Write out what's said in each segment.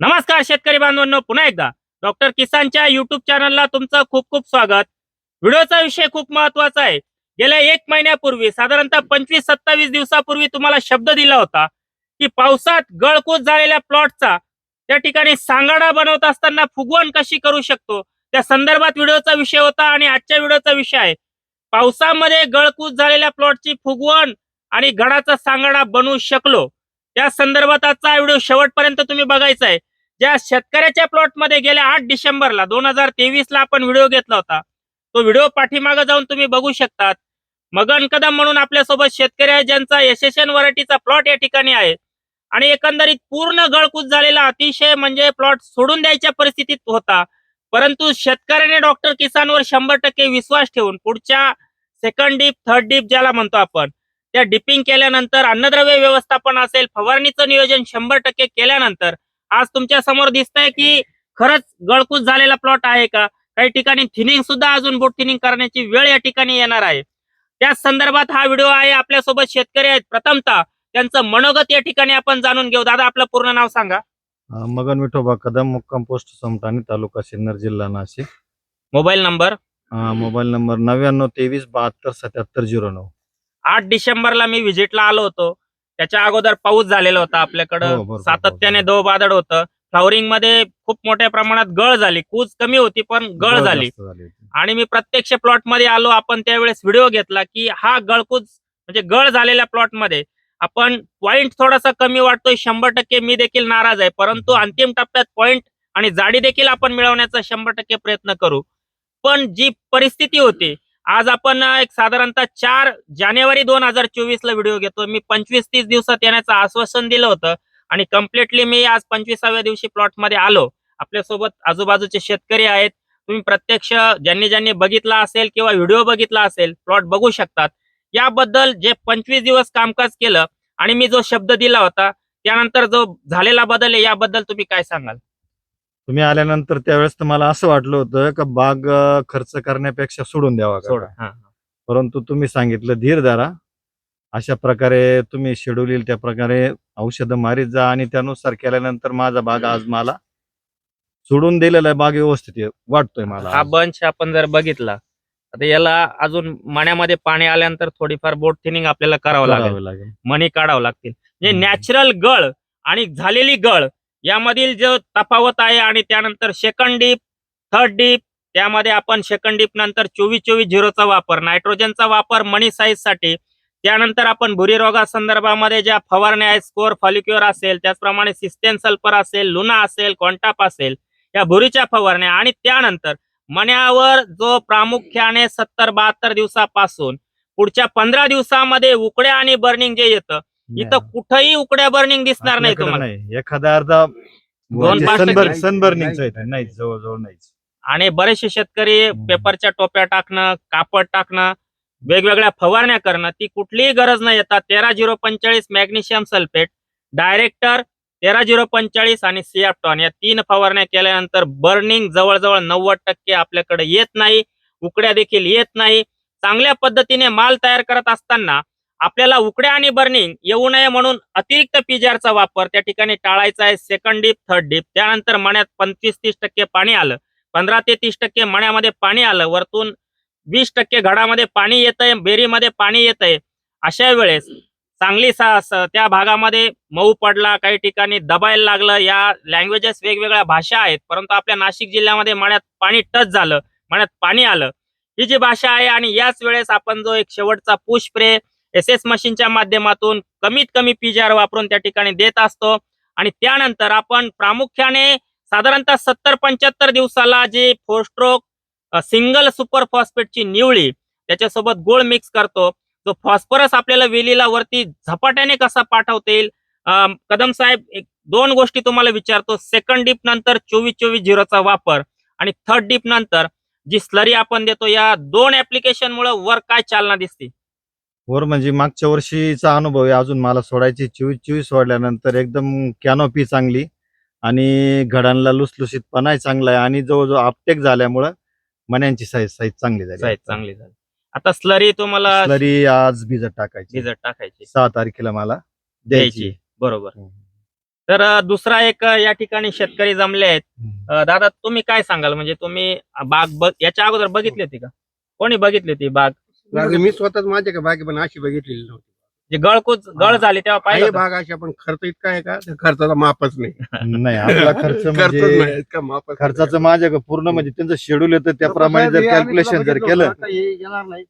नमस्कार शेतकरी बांधवांनो पुन्हा एकदा. डॉक्टर किसानच्या युट्यूब चॅनलला तुमचं खूप खूप स्वागत. व्हिडिओचा विषय खूप महत्त्वाचा आहे. गेल्या एक महिन्यापूर्वी साधारणतः पंचवीस सत्तावीस दिवसापूर्वी तुम्हाला शब्द दिला होता की पावसात गळकूत झालेल्या प्लॉटचा त्या ठिकाणी सांगाडा बनवत असताना फुगवण कशी करू शकतो? त्या संदर्भात व्हिडिओचा विषय होता आणि आजच्या व्हिडिओचा विषय आहे. पावसामध्ये गळकूत झालेल्या प्लॉटची फुगवण आणि गडाचा सांगाडा बनवू शकलो. त्या संदर्भात आजचा व्हिडिओ शेवटपर्यंत तुम्ही बघायचा आहे. ज्या शेतकऱ्याच्या प्लॉटमध्ये गेल्या आठ डिसेंबरला दोन हजार तेवीस ला आपण व्हिडिओ घेतला होता. तो व्हिडिओ पाठीमागे जाऊन तुम्ही बघू शकतात. मगन कदम म्हणून आपल्यासोबत शेतकरी आहे ज्यांचा यशस्वी व्हरायटीचा प्लॉट या ठिकाणी आहे. आणि एकंदरीत पूर्ण गळकूच झालेला अतिशय म्हणजे प्लॉट सोडून द्यायच्या परिस्थितीत होता. परंतु शेतकऱ्याने डॉक्टर किसानवर शंभर टक्के विश्वास ठेवून पुढच्या सेकंड डीप थर्ड डीप ज्याला म्हणतो आपण त्या डिपिंग केल्यानंतर अन्नद्रव्य व्यवस्थापन असेल फवारणीचं नियोजन शंभर टक्के केल्यानंतर आज तुमच्यासमोर दिसतंय की खरंच गळकूच झालेला प्लॉट आहे का? काही ठिकाणी थिनिंग सुद्धा अजून बोट थिनिंग करण्याची वेळ या ठिकाणी येणार आहे. त्याच संदर्भात हा व्हिडिओ आहे आपल्यासोबत शेतकरी आहेत. प्रथमतः त्यांचं मनोगत या ठिकाणी आपण जाणून घेऊ. दादा आपलं पूर्ण नाव सांगा. मगन विठोबा कदम मुक्काम पोस्ट समटाणी तालुका सिन्नर जिल्हा Nashik. Mobile number? Mobile number नव्याण्णव तेवीस बहात्तर सत्याहत्तर झिरो नऊ. आठ डिसेंबरला मी व्हिजिटला आलो होतो. त्याच्या अगोदर पाऊस झालेला होता हो, आपल्याकडं बरोबर, सातत्याने. दो बादड होतं. फ्लॉवरिंगमध्ये खूप मोठ्या प्रमाणात गळ झाली. कूच कमी होती पण गळ झाली. आणि मी प्रत्यक्ष प्लॉटमध्ये आलो. आपण त्यावेळेस व्हिडिओ घेतला की हा गळकूच म्हणजे गळ झालेल्या प्लॉटमध्ये आपण पॉइंट थोडासा कमी वाटतोय. शंभर टक्के मी देखील नाराज आहे. परंतु अंतिम टप्प्यात पॉइंट आणि जाडी देखील आपण मिळवण्याचा शंभर टक्के प्रयत्न करू. पण जी परिस्थिती होती आज आपण एक साधारणतः चार जानेवारी दोन हजार चोवीस ला व्हिडिओ घेतो. मी पंचवीस तीस दिवसात येण्याचं आश्वासन दिलं होतं आणि कम्प्लिटली मी आज पंचवीसाव्या दिवशी प्लॉटमध्ये आलो. आपल्यासोबत आजूबाजूचे शेतकरी आहेत. तुम्ही प्रत्यक्ष ज्यांनी ज्यांनी बघितला असेल किंवा व्हिडिओ बघितला असेल प्लॉट बघू शकतात. याबद्दल जे पंचवीस दिवस कामकाज केलं आणि मी जो शब्द दिला होता त्यानंतर जो झालेला बदल आहे याबद्दल तुम्ही काय सांगाल? तुम्ही आल्यानंतर त्यावेळेस तर मला असं वाटलं होतं का बाग अं, खर्च करण्यापेक्षा सोडून द्यावा का सोड. हा परंतु तुम्ही सांगितलं धीर धरा अशा प्रकारे तुम्ही शेड्यूल येईल त्या प्रकारे औषधं मारीत जा आणि त्यानुसार केल्यानंतर माझा बाग आज मला सोडून दिलेला बाग व्यवस्थित आहे. वाटतोय मला हा आज. बंच आपण जर बघितला आता याला अजून मण्यामध्ये पाणी आल्यानंतर थोडीफार बोट थिनिंग आपल्याला करावं लागेल करावं लागेल मणी काढावं लागतील म्हणजे हम्म. नॅचरल गळ आणि झालेली गळ यामधील जो तफावत आहे आणि त्यानंतर सेकंड डीप थर्ड डीप त्यामध्ये आपण सेकंड डीप नंतर चोवीस चोवीस झिरोचा वापर नायट्रोजनचा वापर मनी साईजसाठी. त्यानंतर आपण भुरी रोगा संदर्भामध्ये ज्या फवारण्या आहेत स्कोर फॉलिक्युअर असेल त्याचप्रमाणे सिस्टेन सल्फर असेल लुना असेल कॉन्टाप असेल या भुरीच्या फवारण्या आणि त्यानंतर मण्यावर जो प्रामुख्याने सत्तर बहात्तर दिवसापासून पुढच्या पंधरा दिवसामध्ये उकड्या आणि बर्निंग जे येतं इथं कुठंही उकड्या बर्निंग दिसणार नाही आपल्याकडे तुम्हाला. नाही. एखादा अर्धा दोन पाच टक्के. सनबर्निंगचा आहे नाही. जवळजवळ नाहीच. आणि बरेचसे शेतकरी हम्म. पेपरच्या टोप्या टाकणं कापड टाकणं वेगवेगळ्या फवारण्या करणं ती कुठलीही गरज नाही येतात तेरा झिरो पंचेचाळीस मॅग्नेशियम सल्फेट डायरेक्टर तेरा झिरो पंचेचाळीस आणि सियाप्टॉन या तीन फवारण्या केल्यानंतर बर्निंग जवळजवळ नव्वद टक्के आपल्याकडे येत नाही उकड्या देखील येत नाही. चांगल्या पद्धतीने माल तयार करत असताना आपल्याला उकड्या आणि बर्निंग येऊ नये म्हणून अतिरिक्त पीजीआरचा वापर त्या ठिकाणी टाळायचा आहे. सेकंड डीप थर्ड डीप त्यानंतर मण्यात पंचवीस तीस टक्के पाणी आलं. पंधरा ते तीस टक्के मण्यामध्ये पाणी आलं. वरतून वीस टक्के घडामध्ये पाणी येतंय. बेरीमध्ये पाणी येतंय. अशा वेळेस चांगली सा त्या भागामध्ये मऊ पडला काही ठिकाणी दबायला लागलं. या लँग्वेजेस वेगवेगळ्या भाषा आहेत. परंतु आपल्या नाशिक जिल्ह्यामध्ये मण्यात पाणी टच झालं. मण्यात पाणी आलं. ही जी भाषा आहे आणि याच वेळेस आपण जो एक शेवटचा पुष्प्रे एस एस मशीनच्या माध्यमातून कमीत कमी पीजीआर वापरून त्या ठिकाणी देत असतो. आणि त्यानंतर आपण प्रामुख्याने साधारणतः सत्तर पंच्याहत्तर दिवसाला जी फोर स्ट्रोक सिंगल सुपर फॉस्फेटची निवळी त्याच्यासोबत गोळ मिक्स करतो. जो फॉस्फरस आपल्याला वेलीला वरती झपाट्याने कसा पाठवता येईल कदम साहेब एक दोन गोष्टी तुम्हाला विचारतो. सेकंड डीप नंतर चोवीस चोवीस झिरोचा वापर आणि थर्ड डीप नंतर जी स्लरी आपण देतो या दोन ऍप्लिकेशनमुळे वर काय चालना दिसते? वर म्हणजे मागच्या वर्षीचा अनुभव आहे. अजून मला सोडायची चोवीस चोवीस सोडल्यानंतर एकदम कॅनोपी चांगली आणि घडांना लुसलुसीतपणाही चांगला आहे आणि जवळजवळ अपटेक झाल्यामुळं मण्यांची साईज साईज चांगली झाली. साईज चांगली झाली. आता स्लरी तुम्हाला स्लरी आज भिजत टाकायची. भिजत टाकायची. सहा तारखेला मला द्यायची. बरोबर. तर दुसरा एक या ठिकाणी शेतकरी जमले आहेत. दादा तुम्ही काय सांगाल? म्हणजे तुम्ही बाग बघ याच्या अगोदर बघितली होती का? कोणी बघितली होती बाग? बाग मी स्वतःच माझ्या का बागे पण अशी बघितलेली नव्हती. जे गळकूच गळ. झाली तेव्हा होतं? बाग अशी पण खर्च इतका आहे का? त्या खर्चाचा मापच नाही. नाही आपला खर्च खर्चच म्हणजे नाही इतका मापच खर्चाचं माझ्या पूर्ण म्हणजे त्यांचं शेड्यूल येतं त्याप्रमाणे जर कॅल्क्युलेशन जर केलं. येणार नाही.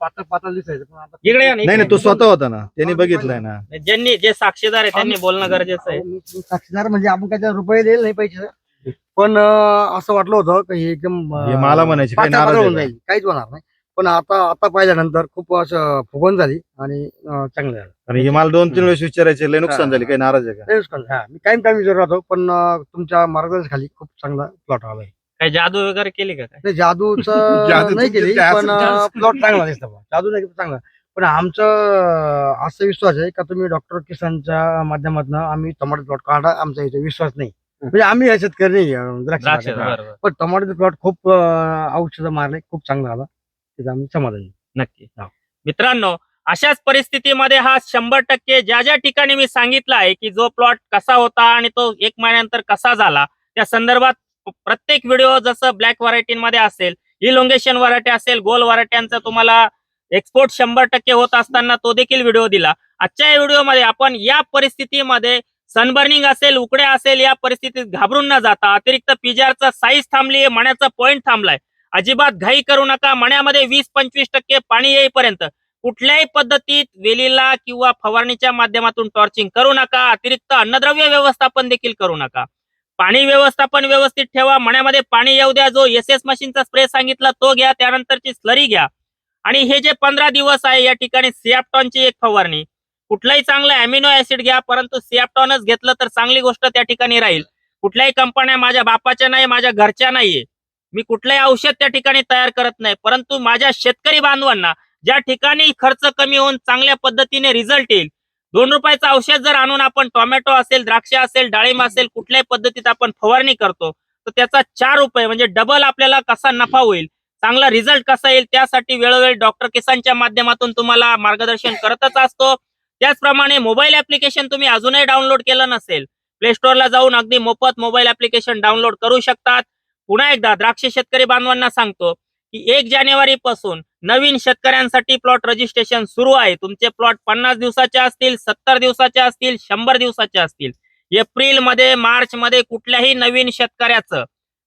पातळ पातळ दिसायचं पण आता इकडे या ना, नाही नाही इकडे. तो स्वतः होता ना. त्यांनी बघितलंय ना. ज्यांनी जे साक्षीदार आहे त्यांनी बोलणं गरजेचं आहे. अहो, मी- मी साक्षीदार म्हणजे आपण काय त्याला रुपये दिले नाही पैसे. पण अं, असं वाटलं होतं की हे एकदम अं, हे मला म्हणायचे काही पातळ पातळ नाराज होऊन आहे जाईल. काहीच होणार नाही. पण आता आता पाहिल्यानंतर खूप असं फुगवून झाली आणि अं, चांगलं झालं. आणि हे मला दोन तीन वेळेस विचारायचे लय नुकसान. झाले काही नाराज आहे का? लय नुकसान झालं. हा, मी कायम कायम विचारत राहतो पण अं, तुमच्या मार्गदर्शनाखाली खूप चांगला प्लॉट आलाय काही जादू वगैरे केली का काय? नाही, जादूच जादू नाही केली पण प्लॉट चांगला दिसतो बा. जादू नाही केली, चांगला. पण आमचं अं, असं विश्वास आहे का तुम्ही डॉक्टर किसानच्या माध्यमातून आम्ही टमाटर प्लॉट काढा आमचा इथे विश्वास नाही. म्हणजे आम्ही या शेतकरी नाही अं, द्राक्ष द्राक्ष बागायत. बरोबर. पण टमाटरचे प्लॉट खूप अं, औषधं मारले खूप चांगला आला. त्याचं आम्ही समाधानी नक्की. हा. मित्रांनो अशाच परिस्थितीमध्ये हा शंभर टक्के ज्या ज्या ठिकाणी मी सांगितलं आहे की जो प्लॉट कसा होता आणि तो एक महिन्यानंतर कसा झाला त्या संदर्भात प्रत्येक व्हिडिओ जसं ब्लॅक व्हरायटीमध्ये असेल इलोंगेशन व्हरायटी असेल गोल व्हरायट्यांचा तुम्हाला एक्सपोर्ट शंभर टक्के होत असताना तो देखील व्हिडिओ दिला. आजच्या या व्हिडिओमध्ये आपण या परिस्थितीमध्ये सनबर्निंग असेल उकड्या असेल या परिस्थितीत घाबरून न जाता अतिरिक्त पिजारचा साईज थांबली मण्याचा पॉइंट थांबलाय. अजिबात घाई करू नका. मण्यामध्ये वीस पंचवीस टक्के पाणी येईपर्यंत कुठल्याही पद्धतीत वेलीला किंवा फवारणीच्या माध्यमातून टॉर्चिंग करू नका. अतिरिक्त अन्नद्रव्य व्यवस्थापन देखील करू नका. पाणी व्यवस्थापन व्यवस्थित ठेवा. मण्यामध्ये पाणी येऊ द्या. जो एस एस मशीनचा स्प्रे सांगितला तो घ्या. त्यानंतरची स्लरी घ्या. आणि हे जे पंधरा दिवस आहे या ठिकाणी सियाप्टॉनची एक फवारणी. कुठलाही चांगलं अॅमिनो ऍसिड घ्या परंतु सियाप्टॉनच घेतलं तर चांगली गोष्ट त्या ठिकाणी राहील. कुठल्याही कंपन्या माझ्या बापाच्या नाही माझ्या घरच्या नाहीये. मी कुठलंही औषध त्या ठिकाणी तयार करत नाही परंतु माझ्या शेतकरी बांधवांना ज्या ठिकाणी खर्च कमी होऊन चांगल्या पद्धतीने रिझल्ट येईल दोन रुपयाचं औषध जर आणून आपण टोमॅटो असेल द्राक्ष असेल डाळिंब असेल कुठल्याही पद्धतीत आपण फवारणी करतो तर त्याचा चार रुपये म्हणजे डबल आपल्याला कसा नफा होईल चांगला रिझल्ट कसा येईल त्यासाठी वेळोवेळी डॉक्टर किसानच्या माध्यमातून तुम्हाला मार्गदर्शन करतच असतो. त्याचप्रमाणे मोबाईल ऍप्लिकेशन तुम्ही अजूनही डाउनलोड केलं नसेल प्ले स्टोअरला जाऊन अगदी मोफत मोबाईल ऍप्लिकेशन डाउनलोड करू शकतात. पुन्हा एकदा द्राक्ष शेतकरी बांधवांना सांगतो की एक जानेवारी पासून नवीन शेतकऱ्यांसाठी प्लॉट रजिस्ट्रेशन सुरू आहे. तुमचे प्लॉट पन्नास दिवसाचे असतील सत्तर दिवसाचे असतील शंभर दिवसाचे असतील. एप्रिलमध्ये मार्च मध्ये कुठल्याही नवीन शेतकऱ्याचं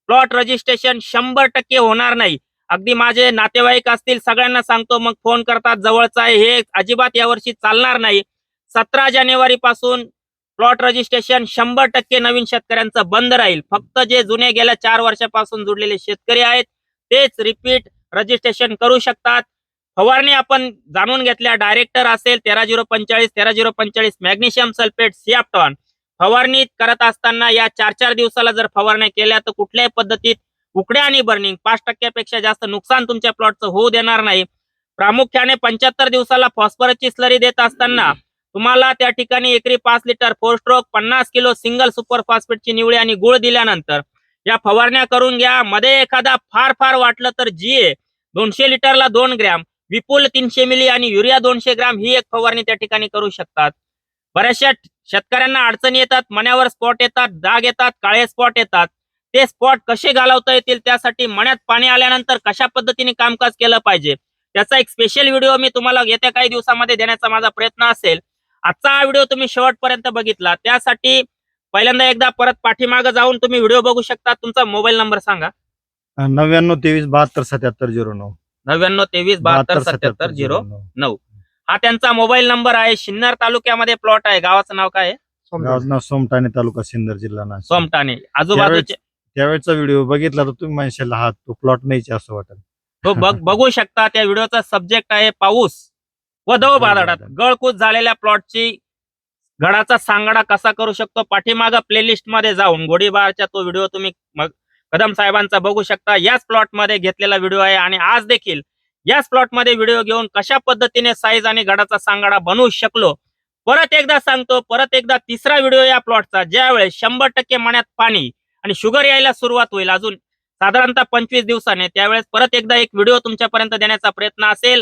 प्लॉट रजिस्ट्रेशन शंभर टक्के होणार नाही. अगदी माझे नातेवाईक असतील सगळ्यांना सांगतो मग फोन करतात जवळचा आहे हे अजिबात यावर्षी चालणार नाही. सतरा जानेवारी पासून प्लॉट रजिस्ट्रेशन शंभर टक्के नवीन शेतकऱ्यांचं बंद राहील. फक्त जे जुने गेल्या चार वर्षापासून जुडलेले शेतकरी आहेत तेच रिपीट रजिस्ट्रेशन करू शकतात. फवारणी आपण जाणून घेतल्या डायरेक्टर असेल तेरा झिरो पंचेचाळीस तेरा झिरो पंचेचाळीस मॅग्नेशियम सल्फेट सियाप्टॉन फवारणी करत असताना या चार चार दिवसाला जर फवारण्या केल्या तर कुठल्याही पद्धतीत उकड्या आणि बर्निंग पाच टक्क्यापेक्षा जास्त नुकसान तुमच्या प्लॉटचं होऊ देणार नाही. प्रामुख्याने पंच्याहत्तर दिवसाला फॉस्फरसची स्लरी देत असताना तुम्हाला त्या ठिकाणी एकरी पाच लिटर फोर स्ट्रोक पन्नास किलो सिंगल सुपर फॉस्फेटची निवडी आणि गुळ दिल्यानंतर या फवारण्या करून घ्या. मध्ये एखादा फार फार वाटलं तर जीए दोनशे लिटरला दोन ग्रॅम विपुल तीनशे मिली आणि युरिया दोनशे ग्रॅम ही एक फवारणी त्या ठिकाणी करू शकतात. बऱ्याचशा शेतकऱ्यांना अडचणी येतात मण्यावर स्पॉट येतात डाग येतात काळे स्पॉट येतात. ते स्पॉट कसे घालवता येतील त्यासाठी मण्यात पाणी आल्यानंतर कशा पद्धतीने कामकाज केलं पाहिजे? त्याचा एक स्पेशल व्हिडिओ मी तुम्हाला येत्या काही दिवसामध्ये देण्याचा माझा प्रयत्न असेल. आजचा हा व्हिडिओ तुम्ही शेवटपर्यंत बघितला. त्यासाठी पहिल्यांदा एकदा परत पाठीमागं जाऊन तुम्ही व्हिडिओ बघू शकता. तुमचा मोबाईल नंबर सांगा. नव्याण्णव तेवीस बहात्तर सत्याहत्तर झिरो नऊ. नव्याण्णव तेवीस बहात्तर सत्याहत्तर झिरो नऊ. हा त्यांचा मोबाईल नंबर आहे. सिन्नर तालुक्यामध्ये प्लॉट आहे. गावाचं नाव काय आहे? गावाचं नाव सोमटाणे तालुका सिन्नर जिल्हा नाशिक. सोमटाणे आजूबाजूचे त्यावेळेचा व्हिडिओ बघितला तर तुम्ही म्हणशाल हा तो प्लॉट नाहीच असं वाटेल. तो बघ बघू शकता. त्या व्हिडिओचा सब्जेक्ट आहे पाऊस. व दव बाजारात गळकूच झालेल्या प्लॉटची घडाचा सांगाडा कसा करू शकतो? पाठीमागं प्लेलिस्टमध्ये जाऊन गोडीबारचा तो व्हिडिओ तुम्ही मग कदम साहेबांचा बघू शकता. याच प्लॉटमध्ये घेतलेला व्हिडिओ आहे आणि आज देखील याच प्लॉटमध्ये व्हिडिओ घेऊन कशा पद्धतीने साईज आणि घडाचा सांगाडा बनवू शकलो? परत एकदा सांगतो परत एकदा तिसरा व्हिडिओ या प्लॉटचा ज्यावेळेस शंभर टक्के मण्यात पाणी आणि शुगर यायला सुरुवात होईल अजून साधारणतः पंचवीस दिवसाने त्यावेळेस परत एकदा एक व्हिडिओ तुमच्यापर्यंत देण्याचा प्रयत्न असेल.